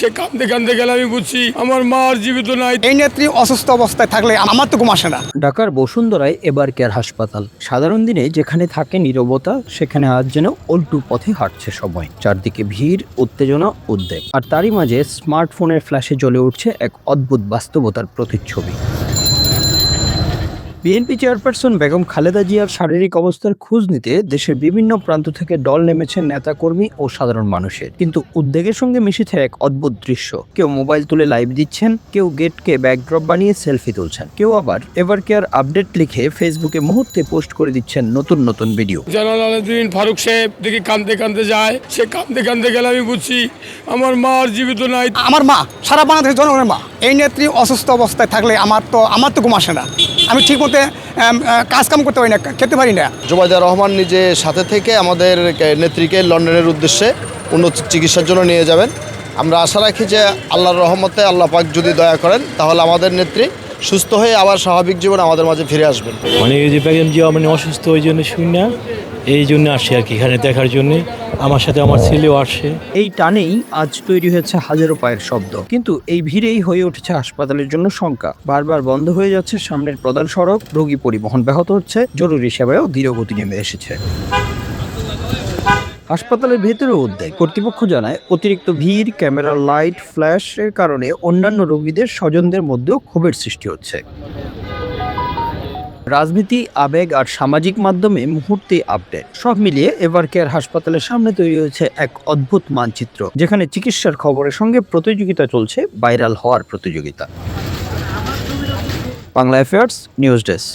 সে কান্দে কান্দে গেলে আমি বুঝছি আমার মা আর জীবিত নাই। এই নেত্রী অসুস্থ অবস্থায় থাকলে আমার তো ঘুম আসে না। ঢাকার বসুন্ধরায় এবার কেয়ার হাসপাতাল। সাধারণ দিনে যেখানে থাকে নিরবতা সেখানে আজ যেন উল্টু পথে হাঁটছে সময় চারদিকে ভিড় উত্তেজনা উদ্বেগ। আর তারই মাঝে স্মার্টফোনের ফ্ল্যাশে জ্বলে উঠছে এক অদ্ভুত বাস্তবতার প্রতিচ্ছবি। বিএনপি চেয়ারপারসন বেগম খালেদা জিয়ার শারীরিক অবস্থার খোঁজ নিতে দেশের বিভিন্ন প্রান্ত থেকে দল নেমেছেন নেতাকর্মী ও সাধারণ মানুষের। কিন্তু উদ্বেগের সঙ্গে মিশেছে এক অদ্ভুত দৃশ্য। কেউ মোবাইল তুলে লাইভ দিচ্ছেন কেউ গেটকে ব্যাকড্রপ বানিয়ে সেলফি তুলছেন। কেউ আবার এভার কেয়ার আপডেট লিখে ফেসবুকে মুহূর্তে পোস্ট করে দিচ্ছেন নতুন নতুন ভিডিও। ফারুক সাহেব দেখি কান্দতে কান্দতে যায়। সে কান্দতে কান্দতে গেলে আমি বুঝছি আমার মা আর জীবিত নাই। আমার মা সারা বাংলাদেশের জনগণের মা। এই নেত্রী অসুস্থ অবস্থায় থাকলে আমার তো আমার তো ঘুম আসে না। আমি ঠিক মতো কাজ কাম করতে পারি না খেতে পারি না। জুবাইদা রহমান নিজে সাথে থেকে আমাদের নেত্রীকে লন্ডনের উদ্দেশ্যে উন্নত চিকিৎসার জন্য নিয়ে যাবেন। আমরা আশা রাখি যে আল্লাহর রহমতে আল্লাহ পাক যদি দয়া করেন তাহলে আমাদের নেত্রী সুস্থ হয়ে আবার স্বাভাবিক জীবন আমাদের মাঝে ফিরে আসবেন। মানে এই যে বেগম জিয়া মানে অসুস্থ ওই জন্য শুনি না। এই জন্য আসি আর কি, এখানে দেখার জন্য। আমার সাথে আমার ছেলেও আসে। এই টানেই আজ তৈরি হয়েছে হাজারো পায়ের শব্দ। কিন্তু এই ভিড়েই হয়ে উঠেছে হাসপাতালের জন্য শঙ্কা। বারবার বন্ধ হয়ে যাচ্ছে সামনের প্রধান সড়ক। রোগী পরিবহন ব্যাহত হচ্ছে। জরুরি সেবায়ও ধীরগতি নেমে এসেছে। হাসপাতালের ভেতরে উদ্বেগ। কর্তৃপক্ষ জানায়, অতিরিক্ত ভিড়, ক্যামেরা লাইট, ফ্ল্যাশের কারণে অন্যান্য রোগীদের স্বজনদের মধ্যেও ক্ষোভের সৃষ্টি হচ্ছে। রাজনীতি, আবেগ আর সামাজিক মাধ্যমে মুহূর্তে আপডেট। সব মিলিয়ে এভার কেয়ার হাসপাতালের সামনে তৈরি হয়েছে এক অদ্ভুত মানচিত্র, যেখানে চিকিৎসার খবরের সঙ্গে প্রতিযোগিতা চলছে, ভাইরাল হওয়ার প্রতিযোগিতা। Bangla affairs news desk